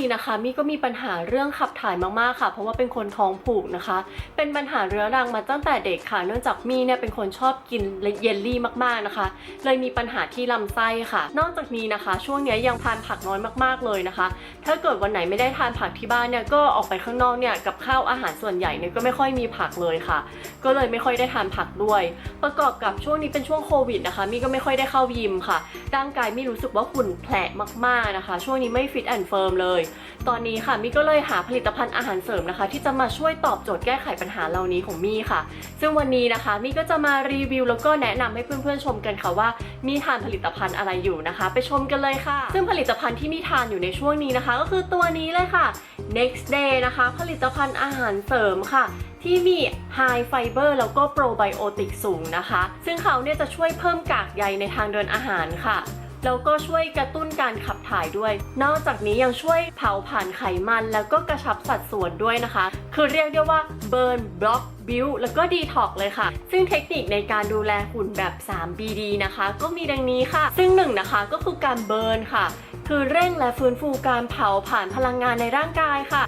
ีนะคะมี่ก็มีปัญหาเรื่องขับถ่ายมากๆค่ะ เพราะว่าเป็นคนท้องผูกนะคะ เป็นปัญหาเรื้อรังมาตั้งแต่เด็กค่ะ เนื่องจากมี่เนี่ยเป็นคนชอบกินเยลลี่มากๆนะคะ เลยมีปัญหาที่ลำไส้ค่ะ นอกจากนี้นะคะ ช่วงนี้ยยังทานผักน้อยมากๆเลยนะคะ ถ้าเกิดวันไหนไม่ได้ทานผักที่บ้านเนี่ยก็ออกไปข้างนอกเนี่ยกับข้าวอาหารส่วนใหญ่เนี่ยก็ไม่ค่อยมีผักเลยค่ะ ก็เลยไม่ค่อยได้ทานผักด้วย ประกอบกับช่วงนี้เป็นช่วงโควิดนะคะมี่ก็ไม่ค่อยได้เข้ายิมค่ะร่างกายมี่รู้สึกว่าหุ่นแผลมากๆนะคะ ช่วงนี้ไม่ฟิตแอนด์เฟิร์มเลยตอนนี้ค่ะมี่ก็เลยหาผลิตภัณฑ์อาหารเสริมนะคะ ที่จะมาช่วยตอบโจทย์แก้ไขปัญหาเหล่านี้ของมี่ค่ะ ซึ่งวันนี้นะคะมี่ก็จะมารีวิวแล้วก็แนะนำให้เพื่อนๆชมกันค่ะว่ามี่ทานผลิตภัณฑ์อะไรอยู่นะคะ ไปชมกันเลยค่ะ ซึ่งผลิตภัณฑ์ที่มี่ทานอยู่ในช่วงนี้นะคะ ก็คือตัวนี้เลยค่ะ next day นะคะ ผลิตภัณฑ์อาหารเสริมค่ะที่มี High Fiber แล้วก็โปรไบโอติกสูงนะคะ ซึ่งเขาเนี่ยจะช่วยเพิ่มกากใยในทางเดินอาหารค่ะ แล้วก็ช่วยกระตุ้นการขับถ่ายด้วย นอกจากนี้ยังช่วยเผาผ่านไขมันแล้วก็กระชับสัดส่วนด้วยนะคะ คือเรียกได้ว่าเบิร์นบล็อกบิวแล้วก็ดีท็อกเลยค่ะ ซึ่งเทคนิคในการดูแลหุ่นแบบ 3BD นะคะ ก็มีดังนี้ค่ะ ซึ่งหนึ่งนะคะก็คือการเบิร์นค่ะ คือเร่งและฟื้นฟูการเผาผ่านพลังงานในร่างกายค่ะ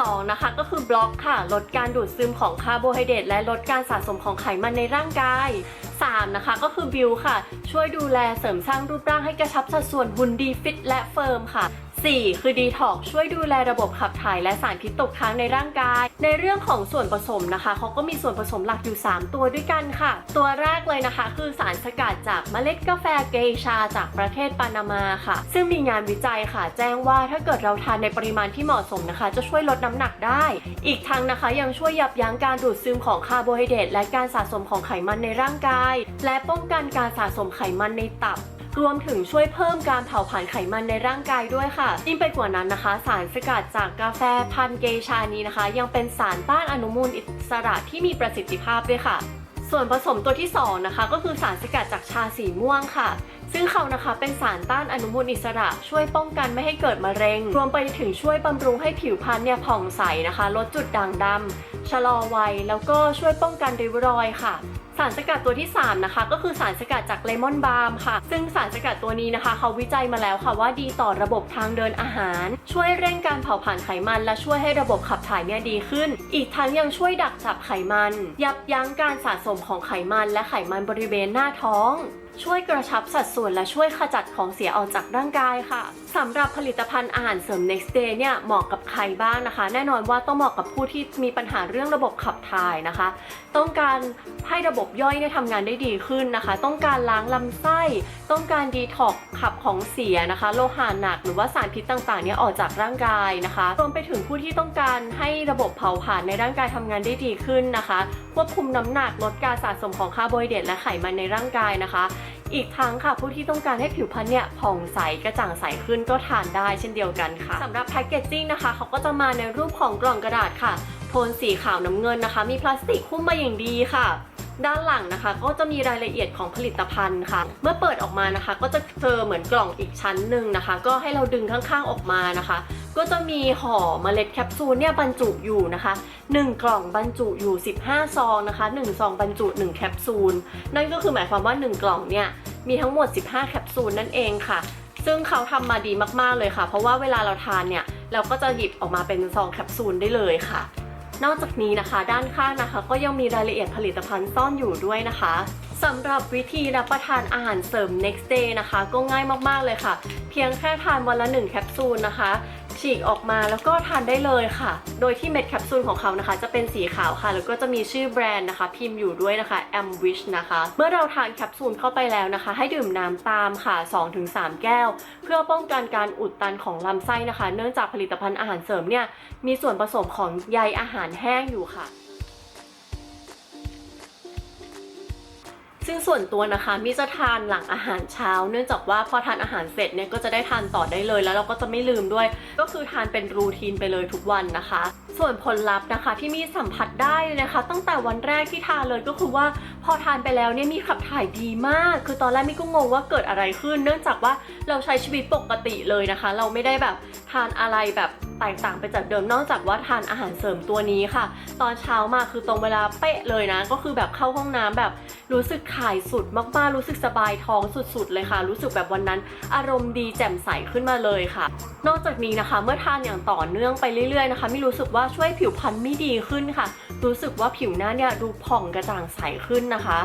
2 นะคะก็คือบล็อกค่ะ ลดการดูดซึมของคาร์โบไฮเดรตและลดการสะสมของไขมันในร่างกาย 3 นะคะก็คือบิวค่ะ ช่วยดูแลเสริมสร้างรูปร่างให้กระชับสัดส่วนหุ่นดีฟิตและเฟิร์มค่ะ 4 คือดีท็อกช่วยดูแลระบบขับถ่ายและสารพิษตกค้างในร่างกาย ในเรื่องของส่วนผสมนะคะเขาก็มีส่วนผสมหลักอยู่ 3 ตัวด้วยกันค่ะ ตัวแรกเลยนะคะ คือสารสกัดจากเมล็ดกาแฟเกชา จากประเทศปานามาค่ะ ซึ่งมีงานวิจัยค่ะ แจ้งว่าถ้าเกิดเราทานในปริมาณที่เหมาะสมนะคะ จะช่วยลดน้ำหนักได้ อีกทั้งนะคะยังช่วยยับยั้งการดูดซึมของคาร์โบไฮเดรตและการสะสมของไขมันในร่างกาย และป้องกันการสะสมไขมันในตับ รวมถึงช่วยเพิ่มการเผาผลาญไขมันในร่างกายด้วยค่ะยิ่งไปกว่านั้นนะคะ สารสกัดจากกาแฟพันเกชานี้นะคะ ยังเป็นสารต้านอนุมูลอิสระที่มีประสิทธิภาพด้วยค่ะ ส่วนผสมตัวที่ 2 นะคะ ก็คือสารสกัดจากชาสีม่วงค่ะ ซึ่งเขานะคะเป็นสารต้านอนุมูลอิสระช่วยป้องกันไม่ให้เกิดมะเร็ง รวมไปถึงช่วยบำรุงให้ผิวพรรณเนี่ยผ่องใสนะคะ ลดจุดด่างดำชะลอวัย แล้วก็ช่วยป้องกันริ้วรอยค่ะสารสกัดตัวที่ 3 นะคะ ก็คือสารสกัดจากเลมอนบาล์มค่ะ ซึ่งสารสกัดตัวนี้นะคะ เขาวิจัยมาแล้วค่ะว่าดีต่อระบบทางเดินอาหาร ช่วยเร่งการเผาผลาญไขมัน และช่วยให้ระบบขับถ่ายเนี่ยดีขึ้น อีกทั้งยังช่วยดักจับไขมัน ยับยั้งการสะสมของไขมันและไขมันบริเวณหน้าท้อง ช่วยกระชับสัดส่วนและช่วยขจัดของเสียออกจากร่างกายค่ะสำหรับผลิตภัณฑ์อาหารเสริม Next Day เนี่ยเหมาะกับใครบ้างนะคะ แน่นอนว่าต้องเหมาะกับผู้ที่มีปัญหาเรื่องระบบขับถ่ายนะคะ ต้องการให้ระบบย่อยเนี่ยทำงานได้ดีขึ้นนะคะ ต้องการล้างลำไส้ ต้องการดีท็อกขับของเสียนะคะ โลหะหนักหรือว่าสารพิษต่างๆเนี่ยออกจากร่างกายนะคะรวมไปถึงผู้ที่ต้องการให้ระบบเผาผลาญในร่างกายทำงานได้ดีขึ้นนะคะ ควบคุมน้ำหนักลดการสะสมของคาร์โบไฮเดรตและไขมันในร่างกายนะคะ อีกทั้งค่ะผู้ที่ต้องการให้ผิวพรรณเนี่ยผ่องใสกระจ่างใสขึ้นก็ทานได้เช่นเดียวกันค่ะสำหรับแพคเกจจิ้งนะคะเขาก็จะมาในรูปของกล่องกระดาษค่ะ โทนสีขาวน้ำเงินนะคะ มีพลาสติกหุ้มมาอย่างดีค่ะด้านหลังนะคะก็จะมีรายละเอียดของผลิตภัณฑ์ค่ะ เมื่อเปิดออกมานะคะ ก็จะเจอเหมือนกล่องอีกชั้นหนึ่งนะคะ ก็ให้เราดึงข้างๆออกมานะคะ ก็จะมีห่อเมล็ดแคปซูลเนี่ยบรรจุอยู่นะคะ 1 กล่องบรรจุอยู่ 15 ซองนะคะ1ซองบรรจุ 1 แคปซูล นั่นก็คือหมายความว่า 1 กล่องเนี่ยมีทั้งหมด 15 แคปซูลนั่นเองค่ะ ซึ่งเขาทำมาดีมากๆเลยค่ะ เพราะว่าเวลาเราทานเนี่ยเราก็จะหยิบออกมาเป็นซองแคปซูลได้เลยค่ะ นอกจากนี้นะคะ ด้านข้างนะคะ ก็ยังมีรายละเอียดผลิตภัณฑ์ซ่อนอยู่ด้วยนะคะสำหรับวิธีรับประทานอาหารเสริม next day นะคะ ก็ง่ายมากๆเลยค่ะ เพียงแค่ทานวันละ 1 แคปซูลนะคะ ฉีกออกมาแล้วก็ทานได้เลยค่ะ โดยที่เม็ดแคปซูลของเขานะคะ จะเป็นสีขาวค่ะ แล้วก็จะมีชื่อแบรนด์นะคะ พิมพ์อยู่ด้วยนะคะ a m w i s h นะคะ เมื่อเราทานแคปซูลเข้าไปแล้วนะคะ ให้ดื่มน้ำตามค่ะ 2-3 แก้ว เพื่อป้องกันการอุดตันของลำไส้นะคะ เนื่องจากผลิตภัณฑ์อาหารเสริมเนี่ยมีส่วนผสมของใยอาหารแห้งอยู่ค่ะ ซึ่งส่วนตัวนะคะมิจะทานหลังอาหารเช้า เนื่องจากว่าพอทานอาหารเสร็จเนี่ยก็จะได้ทานต่อได้เลย แล้วเราก็จะไม่ลืมด้วย ก็คือทานเป็นรูทีนไปเลยทุกวันนะคะส่วนผลลัพธ์นะคะที่มีสัมผัสได้เลยนะคะ ตั้งแต่วันแรกที่ทานเลยก็คือว่าพอทานไปแล้วเนี่ยมีขับถ่ายดีมาก คือตอนแรกมิก็งงว่าเกิดอะไรขึ้น เนื่องจากว่าเราใช้ชีวิตปกติเลยนะคะ เราไม่ได้แบบทานอะไรแบบแตกต่างไปจากเดิมนอกจากว่าทานอาหารเสริมตัวนี้ค่ะ ตอนเช้ามาคือตรงเวลาเป๊ะเลยนะ ก็คือแบบเข้าห้องน้ำแบบรู้สึกขายสุดมากๆ รู้สึกสบายท้องสุดๆเลยค่ะ รู้สึกแบบวันนั้น อารมณ์ดีแจ่มใสขึ้นมาเลยค่ะ นอกจากนี้นะคะ เมื่อทานอย่างต่อเนื่องไปเรื่อยๆนะคะม่รู้สึกว่าช่วยผิวพรรณไม่ดีขึ้นค่ะ รู้สึกว่าผิวหน้าเนี่ยดูผ่องกระจ่างใสขึ้นนะคะ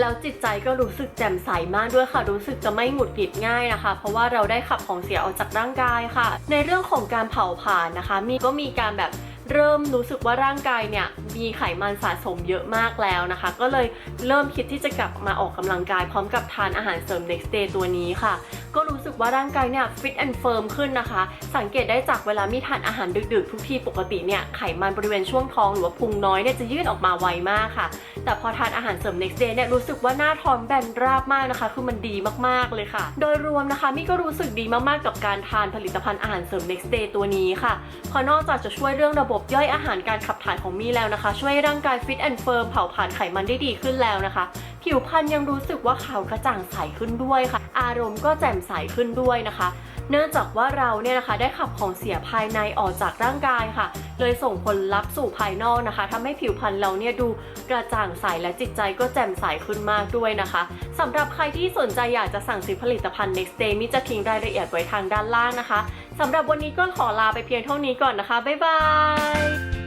แล้วจิตใจก็รู้สึกแจ่มใสมากด้วยค่ะ รู้สึกจะไม่หงุดหงิดง่ายนะคะ เพราะว่าเราได้ขับของเสียออกจากร่างกายค่ะ ในเรื่องของการเผาผลาญนะคะ มีก็มีการแบบ เริ่มรู้สึกว่าร่างกายเนี่ยมีไขมันสะสมเยอะมากแล้วนะคะ ก็เลยเริ่มคิดที่จะกลับมาออกกำลังกายพร้อมกับทานอาหารเสริม next day ตัวนี้ค่ะ ก็รู้สึกว่าร่างกายเนี่ย fit and firm ขึ้นนะคะ สังเกตได้จากเวลามีทานอาหารดึกๆ ทุกทีปกติเนี่ยไขมันบริเวณช่วงท้องหรือว่าพุงน้อยเนี่ยจะยืดออกมาไวมากค่ะ แต่พอทานอาหารเสริม next day เนี่ยรู้สึกว่าหน้าท้องแบนราบมากนะคะ คือมันดีมากๆเลยค่ะ โดยรวมนะคะมี่ก็รู้สึกดีมากๆกับการทานผลิตภัณฑ์อาหารเสริม next day ตัวนี้ค่ะเพราะนอกจากจะช่วยเรื่องระบบย่อยอาหารการขับถ่ายของมี่แล้วนะคะ ช่วยให้ร่างกายฟิตแอนด์เฟิร์มเผาผลาญไขมันได้ดีขึ้นแล้วนะคะ ผิวพรรณยังรู้สึกว่าขาวกระจ่างใสขึ้นด้วยค่ะ อารมณ์ก็แจ่มใสขึ้นด้วยนะคะ เนื่องจากว่าเราเนี่ยนะคะได้ขับของเสียภายในออกจากร่างกายค่ะ เลยส่งผลลัพธ์สู่ภายนอกนะคะทำให้ผิวพรรณเราเนี่ยดูกระจ่างใสและจิตใจก็แจ่มใสขึ้นมากด้วยนะคะสำหรับใครที่สนใจอยากจะสั่งซื้อผลิตภัณฑ์ Next Day มิจะทิ้งรายละเอียดไว้ทางด้านล่างนะคะสำหรับวันนี้ก็ขอลาไปเพียงเท่านี้ก่อนนะคะบ๊ายบาย